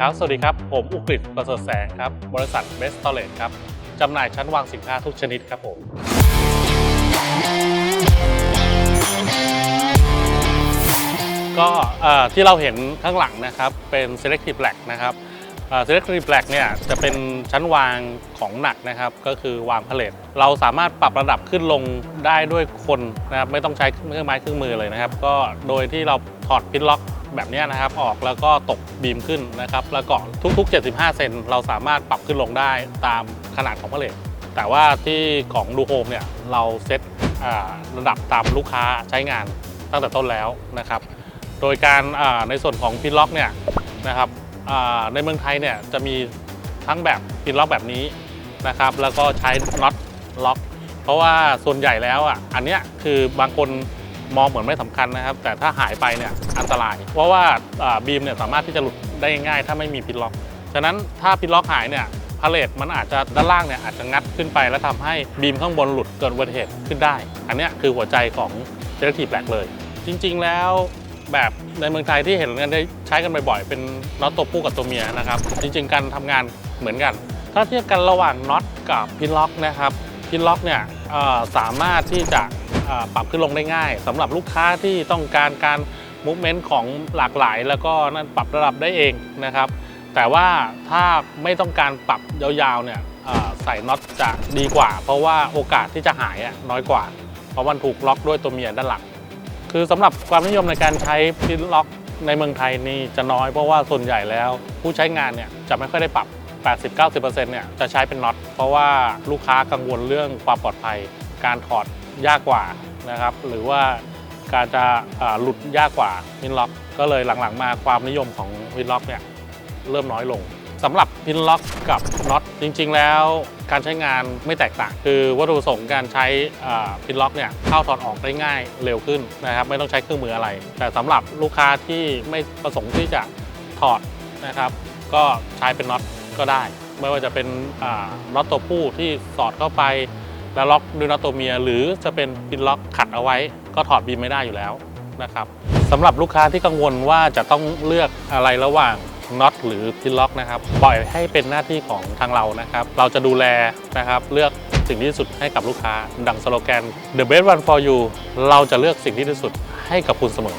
ครับ สวัสดีครับ ผมอุกฤษประเสริฐแสงครับ บริษัทเบสตอเลตครับ จำหน่ายชั้นวางสินค้าทุกชนิดครับผมก็ที่เราเห็นข้างหลังนะครับ เป็น selective black นะครับเอ่อ selective black เนี่ยจะเป็นชั้นวางของหนักนะครับ ก็คือวางพาเลทเราสามารถปรับระดับขึ้นลงได้ด้วยคนนะครับ ไม่ต้องใช้เครื่องไม้เครื่องมือเลยนะครับ ก็โดยที่เราถอดพินล็อก แบบนี้นะครับออกแล้วก็ตกบีมขึ้นนะครับแล้วก็ทุก ๆ 75 เซนเราสามารถปรับขึ้นลงได้ตามขนาดของพเลทแต่ว่าที่ของดูโฮมเนี่ยเราเซตระดับตามลูกค้าใช้งานตั้งแต่ต้นแล้วนะครับ โดยการในส่วนของพินล็อกเนี่ยนะครับในเมืองไทยเนี่ยจะมีทั้งแบบพินล็อกแบบนี้นะครับแล้วก็ใช้น็อตล็อก เพราะว่าส่วนใหญ่แล้วอะอันเนี้ยคือบางคน มองเหมือนไม่สำคัญนะครับ แต่ถ้าหายไปเนี่ยอันตราย เพราะว่าบีมเนี่ยสามารถที่จะหลุดได้ง่ายถ้าไม่มีพินล็อก ฉะนั้นถ้าพินล็อกหายเนี่ยพาเลทมันอาจจะด้านล่างเนี่ยอาจจะงัดขึ้นไป แล้วทำให้บีมข้างบนหลุดเกิดอุบัติเหตุขึ้นได้ อันนี้คือหัวใจของเจ e ทีแบกเลย จริง ๆ แล้วแบบในเมืองไทยที่เห็นกันได้ใช้กันบ่อยๆ เป็นน็อตตัวผู้กับตัวเมียนะครับ จริง ๆ การทำงานเหมือนกัน ถ้าเทียบกันระหว่างน็อตกับพินล็อกนะครับพินล็อกเนี่ยสามารถที่จะ ปรับขึ้นลงได้ง่ายสำหรับลูกค้าที่ต้องการการมูฟเมนต์ของหลากหลาย แล้วก็นั่นปรับระดับได้เองนะครับ แต่ว่าถ้าไม่ต้องการปรับยาวๆเนี่ยใส่น็อตจะดีกว่า เพราะว่าโอกาสที่จะหายน้อยกว่า เพราะมันถูกล็อกด้วยตัวเมียด้านหลัง คือสำหรับความนิยมในการใช้พินล็อกในเมืองไทยนี่จะน้อยเพราะว่าส่วนใหญ่แล้ว ผู้ใช้งานเนี่ยจะไม่ค่อยได้ปรับ 80-90%เนี่ยจะใช้เป็นน็อตเพราะว่าลูกค้ากังวลเรื่องความปลอดภัย การถอด ยากกว่านะครับ หรือว่าการจะหลุดยากกว่าพินล็อก ก็เลยหลังๆมาความนิยมของพินล็อกเนี่ยเริ่มน้อยลงสำหรับพินล็อกกับน็อตจริง ๆ แล้วการใช้งานไม่แตกต่าง คือวัตถุประสงค์การใช้พินล็อกเนี่ยเข้าถอดออกได้ง่ายเร็วขึ้นนะครับ ไม่ต้องใช้เครื่องมืออะไร แต่สำหรับลูกค้าที่ไม่ประสงค์ที่จะถอดนะครับ ก็ใช้เป็นน็อตก็ได้ ไม่ว่าจะเป็นน็อตตัวผู้ที่สอดเข้าไป แล้วล็อกด้วยน็อตตัวเมีย หรือจะเป็นปินล็อกขัดเอาไว้ ก็ถอดบีมไม่ได้อยู่แล้วนะครับสำหรับลูกค้าที่กังวลว่าจะต้องเลือกอะไรระหว่างน็อตหรือพินล็อกนะครับปล่อยให้เป็นหน้าที่ของทางเรานะครับ เราจะดูแลนะครับเลือกสิ่งที่ดีสุดให้กับลูกค้า ดังสโลแกน the best one for you เราจะเลือกสิ่งที่ดีสุดให้กับคุณเสมอ